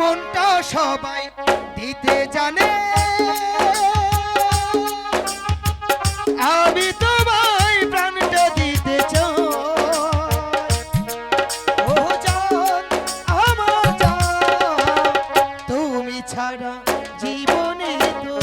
মনটা সবাই দিতে জানে। আমি তোমায় প্রাণটা দিতে চাই। ও আমার তুমি ছাড়া জীবনে তো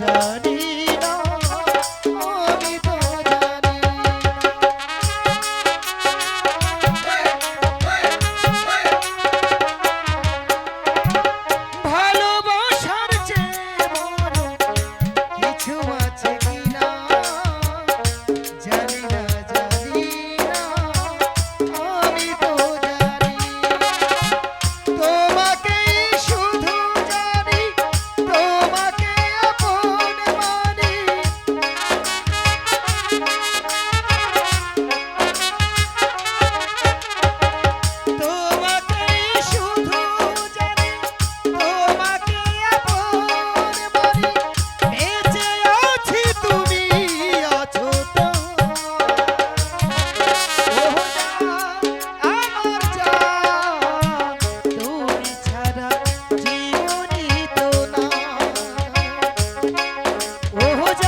জানি 我我